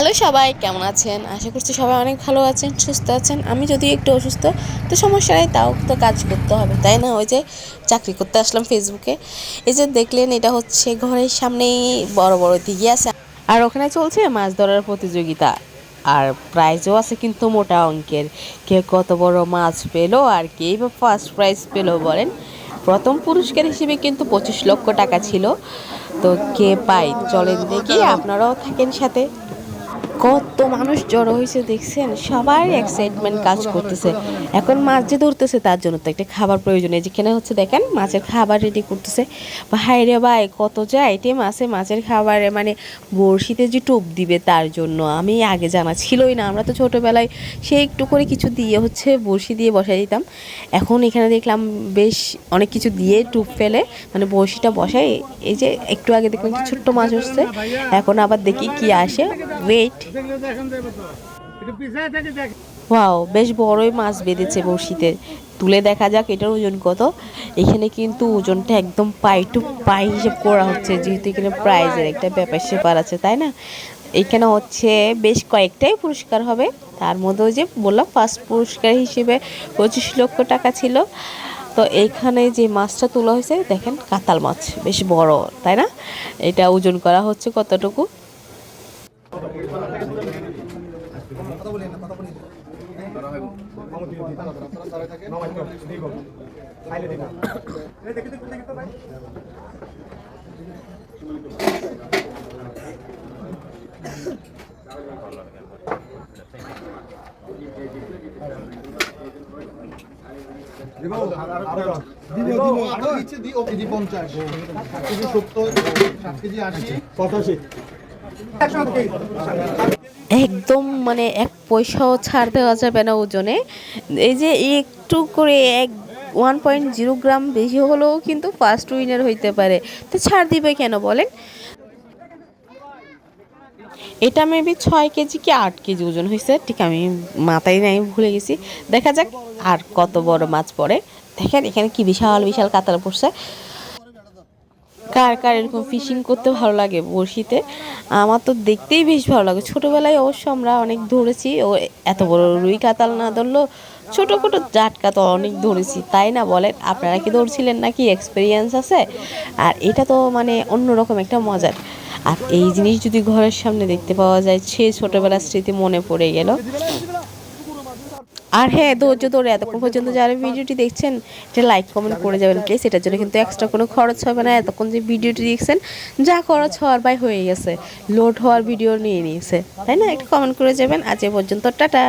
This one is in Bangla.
হ্যালো সবাই, কেমন আছেন? আশা করছি সবাই অনেক ভালো আছেন, সুস্থ আছেন। আমি যদি একটু অসুস্থ, তো সমস্যা নেই, তাও তো কাজ করতে হবে, তাই না? ওই যে চাকরি করতে আসলাম ফেসবুকে। এই যে দেখলেন, এটা হচ্ছে ঘরের সামনেই বড় বড় দিঘি আছে। আর ওখানে চলছে মাছ ধরার প্রতিযোগিতা। আর প্রাইজও আছে কিন্তু মোটা অঙ্কের। কে কত বড় মাছ পেল, আর কেই বা ফার্স্ট প্রাইজ পেল বলেন। প্রথম পুরস্কার হিসেবে কিন্তু পঁচিশ লক্ষ টাকা ছিল। তো কে পাই চলেন দেখি, আপনারাও থাকেন সাথে। কত মানুষ জড়ো হয়েছে দেখছেন? সবার এক্সাইটমেন্ট কাজ করতেছে। এখন মাছ যে ধরতেছে তার জন্য তো একটা খাবার প্রয়োজন। এই যেখানে হচ্ছে দেখেন, মাছের খাবার রেডি করতেছে। ভাই রে ভাই, কত যে আইটেম আছে মাছের খাবারে মানে বড়শিতে যে টোপ দিবে তার জন্য। আমি আগে জানা ছিলই না। আমরা তো ছোটোবেলায় সে একটু করে কিছু দিয়ে হচ্ছে বড়শি দিয়ে বসাই দিতাম। এখন এখানে দেখলাম বেশ অনেক কিছু দিয়ে টুপ ফেলে মানে বড়শিটা বসাই। এই যে একটু আগে দেখলাম ছোট্ট মাছ হচ্ছে। এখন আবার দেখি কি আসে। ওয়েট ওয়াও, বেশ বড়ই মাছ বেঁধেছে বড়শিতে। তুলে দেখা যাক এটার ওজন কত। এখানে কিন্তু ওজনটা একদম পাই টু পাই হিসেব করা হচ্ছে, যেহেতু এখানে প্রাইজের একটা ব্যাপার সেপার আছে, তাই না? এখানে হচ্ছে বেশ কয়েকটাই পুরস্কার হবে। তার মধ্যে যে বললাম ফার্স্ট পুরস্কার হিসেবে পঁচিশ লক্ষ টাকা ছিল। তো এইখানে যে মাছটা তোলা হয়েছে, দেখেন কাতাল মাছ, বেশ বড়, তাই না? এটা ওজন করা হচ্ছে কতটুকু? দিব দিব। আমরা দিচ্ছি দি ও কেজি পঞ্চাশ। সাত কেজি সত্তর সাত কেজি আশি। পঁচাশি। একদম মানে এক পয়সাও ছাড় দেওয়া যাবে না ওজনে। এই যে একটু করে এক ওয়ান পয়েন্ট জিরো গ্রাম বেশি হলেও কিন্তু ফার্স্ট উইনার হইতে পারে। তো ছাড় দিবে কেন বলেন? এটা মেবি ছয় কেজি কি আট কেজি ওজন হয়েছে ঠিক আমি মাথায় নাই, ভুলে গেছি। দেখা যাক আর কত বড় মাছ পড়ে। দেখেন এখানে কি বিশাল বিশাল কাতার পড়ছে। কার কার এরকম ফিশিং করতে ভালো লাগে বড়শিতে? আমার তো দেখতেই বেশ ভালো লাগে। ছোটোবেলায় অবশ্য আমরা অনেক ধরেছি। ও এত বড় রুই কাতাল না ধরলো ছোটো ছোটো জাট তো অনেক ধরেছি। তাই না বলেন? আপনারা কি ধরছিলেন নাকি? এক্সপিরিয়েন্স আছে? আর এটা তো মানে অন্যরকম একটা মজার। আর এই জিনিস যদি ঘরের সামনে দেখতে পাওয়া যায়, সে ছোটোবেলার স্মৃতি মনে পড়ে গেল। আর হ্যাঁ ধৈর্য ধরে এতক্ষণ পর্যন্ত যারা ভিডিওটি দেখছেন, এটা লাইক কমেন্ট করে যাবেন প্লিজ এটার জন্য কিন্তু এক্সট্রা কোনো খরচ হবে না। এতক্ষণ যে ভিডিওটি দেখছেন, যা খরচ হওয়ার বাই হয়ে গেছে। লোড হওয়ার ভিডিও নিয়ে নিয়েছে। তাই না? একটু কমেন্ট করে যাবেন। আজ এ পর্যন্ত, টাটা!